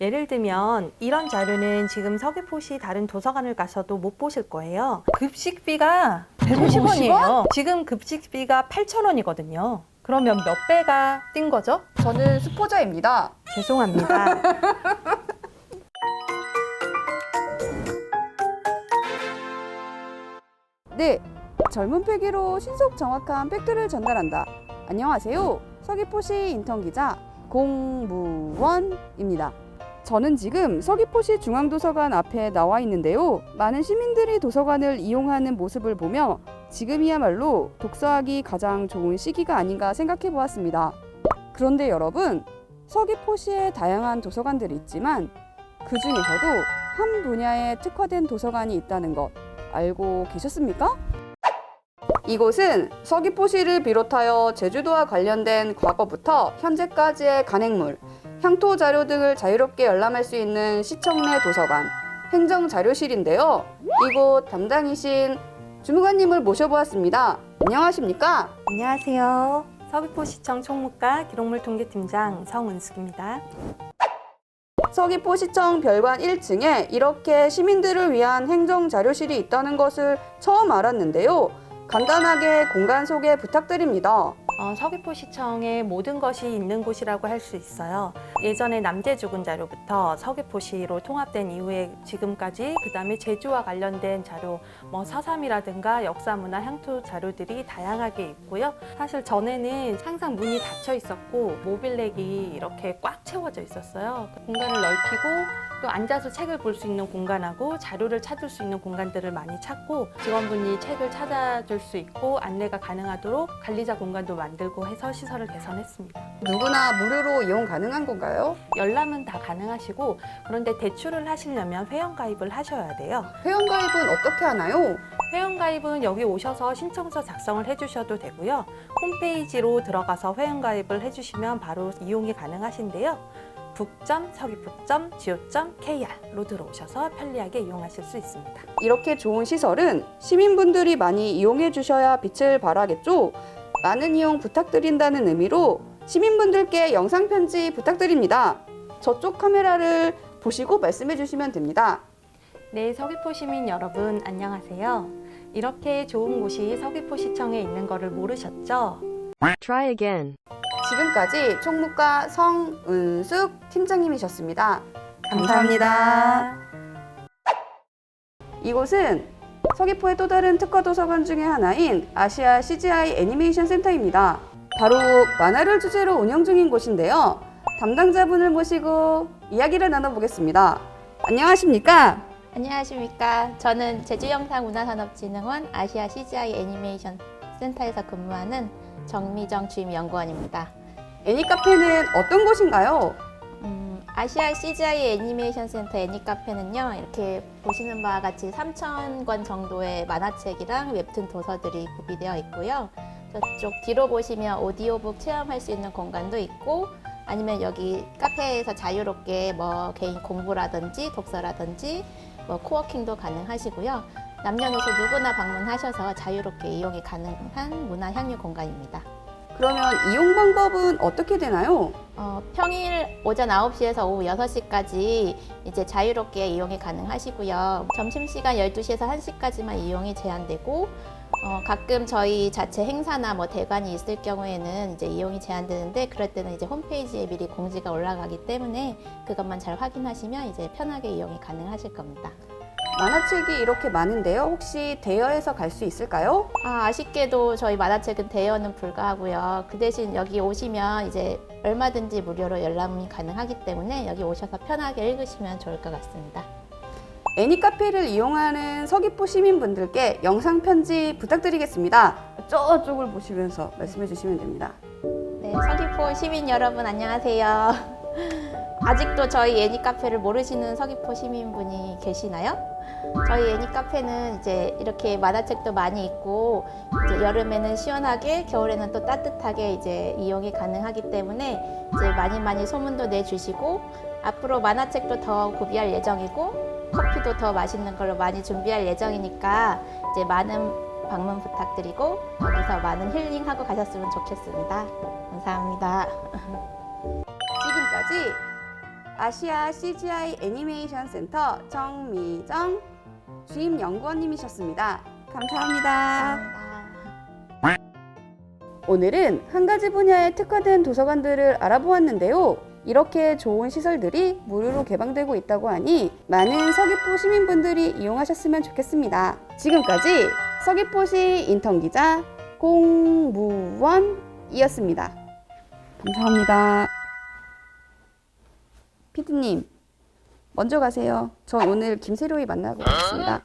예를 들면 이런 자료는 지금 서귀포시 다른 도서관을 가셔도 못 보실 거예요. 급식비가 150원이에요. 지금 급식비가 8,000원이거든요. 그러면 몇 배가 뛴 거죠? 저는 수포자입니다. 죄송합니다. 네, 젊은 패기로 신속 정확한 팩트를 전달한다. 안녕하세요. 서귀포시 인턴 기자 공무원입니다. 저는 지금 서귀포시 중앙도서관 앞에 나와 있는데요. 많은 시민들이 도서관을 이용하는 모습을 보며 지금이야말로 독서하기 가장 좋은 시기가 아닌가 생각해 보았습니다. 그런데 여러분, 서귀포시에 다양한 도서관들이 있지만 그 중에서도 한 분야에 특화된 도서관이 있다는 것 알고 계셨습니까? 이곳은 서귀포시를 비롯하여 제주도와 관련된 과거부터 현재까지의 간행물, 향토 자료 등을 자유롭게 열람할 수 있는 시청 내 도서관, 행정 자료실인데요. 이곳 담당이신 주무관님을 모셔보았습니다. 안녕하십니까? 안녕하세요. 서귀포시청 총무과 기록물 통계팀장 성은숙입니다. 서귀포시청 별관 1층에 이렇게 시민들을 위한 행정 자료실이 있다는 것을 처음 알았는데요. 간단하게 공간 소개 부탁드립니다. 어, 서귀포시청에 모든 것이 있는 곳이라고 할 수 있어요. 예전에 남제주군 자료부터 서귀포시로 통합된 이후에 지금까지 그 다음에 제주와 관련된 자료, 뭐 사삼이라든가 역사문화 향토 자료들이 다양하게 있고요. 사실 전에는 항상 문이 닫혀 있었고 모빌렉이 이렇게 꽉 채워져 있었어요. 그 공간을 넓히고 또 앉아서 책을 볼 수 있는 공간하고 자료를 찾을 수 있는 공간들을 많이 찾고 직원분이 책을 찾아줄 수 있고 안내가 가능하도록 관리자 공간도 만들고 해서 시설을 개선했습니다. 누구나 무료로 이용 가능한 건가요? 열람은 다 가능하시고 그런데 대출을 하시려면 회원 가입을 하셔야 돼요. 회원가입은 어떻게 하나요? 회원 가입은 여기 오셔서 신청서 작성을 해주셔도 되고요. 홈페이지로 들어가서 회원 가입을 해주시면 바로 이용이 가능하신데요. 북.서귀포.go.kr로 들어오셔서 편리하게 이용하실 수 있습니다. 이렇게 좋은 시설은 시민분들이 많이 이용해 주셔야 빛을 발하겠죠? 많은 이용 부탁드린다는 의미로 시민분들께 영상 편지 부탁드립니다. 저쪽 카메라를 보시고 말씀해 주시면 됩니다. 네, 서귀포 시민 여러분 안녕하세요. 이렇게 좋은 곳이 서귀포시청에 있는 거를 모르셨죠? Try again. 지금까지 총무과 성은숙 팀장님이셨습니다. 감사합니다. 이곳은 서귀포의 또 다른 특화 도서관 중의 하나인 아시아 CGI 애니메이션 센터입니다. 바로 만화를 주제로 운영 중인 곳인데요. 담당자분을 모시고 이야기를 나눠보겠습니다. 안녕하십니까? 안녕하십니까. 저는 제주영상문화산업진흥원 아시아 CGI 애니메이션 센터에서 근무하는 정미정 주임 연구원입니다. 애니카페는 어떤 곳인가요? 음, 아시아 CGI 애니메이션 센터 애니카페는요, 이렇게 보시는 바와 같이 3,000권 정도의 만화책이랑 웹툰 도서들이 구비되어 있고요. 저쪽 뒤로 보시면 오디오북 체험할 수 있는 공간도 있고, 아니면 여기 카페에서 자유롭게 뭐 개인 공부라든지 독서라든지 뭐 코워킹도 가능하시고요. 남녀노소 누구나 방문하셔서 자유롭게 이용이 가능한 문화 향유 공간입니다. 그러면 이용 방법은 어떻게 되나요? 어, 평일 오전 9시에서 오후 6시까지 이제 자유롭게 이용이 가능하시고요. 점심시간 12시에서 1시까지만 이용이 제한되고 어, 가끔 저희 자체 행사나 뭐 대관이 있을 경우에는 이제 이용이 제한되는데 그럴 때는 이제 홈페이지에 미리 공지가 올라가기 때문에 그것만 잘 확인하시면 이제 편하게 이용이 가능하실 겁니다. 만화책이 이렇게 많은데요. 혹시 대여해서 갈 수 있을까요? 아, 아쉽게도 저희 만화책은 대여는 불가하고요. 그 대신 여기 오시면 이제 얼마든지 무료로 열람이 가능하기 때문에 여기 오셔서 편하게 읽으시면 좋을 것 같습니다. 애니카페를 이용하는 서귀포 시민분들께 영상 편지 부탁드리겠습니다. 저쪽을 보시면서 말씀해 주시면 됩니다. 네, 서귀포 시민 여러분 안녕하세요. 아직도 저희 애니 카페를 모르시는 서귀포 시민분이 계시나요? 저희 애니 카페는 이제 이렇게 만화책도 많이 있고 이제 여름에는 시원하게 겨울에는 또 따뜻하게 이제 이용이 가능하기 때문에 이제 많이 많이 소문도 내주시고 앞으로 만화책도 더 구비할 예정이고 커피도 더 맛있는 걸로 많이 준비할 예정이니까 이제 많은 방문 부탁드리고 여기서 많은 힐링하고 가셨으면 좋겠습니다. 감사합니다. 지금까지 아시아 CGI 애니메이션 센터 정미정 주임 연구원님이셨습니다. 감사합니다. 오늘은 한 가지 분야에 특화된 도서관들을 알아보았는데요. 이렇게 좋은 시설들이 무료로 개방되고 있다고 하니 많은 서귀포 시민분들이 이용하셨으면 좋겠습니다. 지금까지 서귀포시 인턴 기자 공무원이었습니다. 감사합니다. 피디님, 먼저 가세요. 전 오늘 김세로이 만나고 가겠습니다.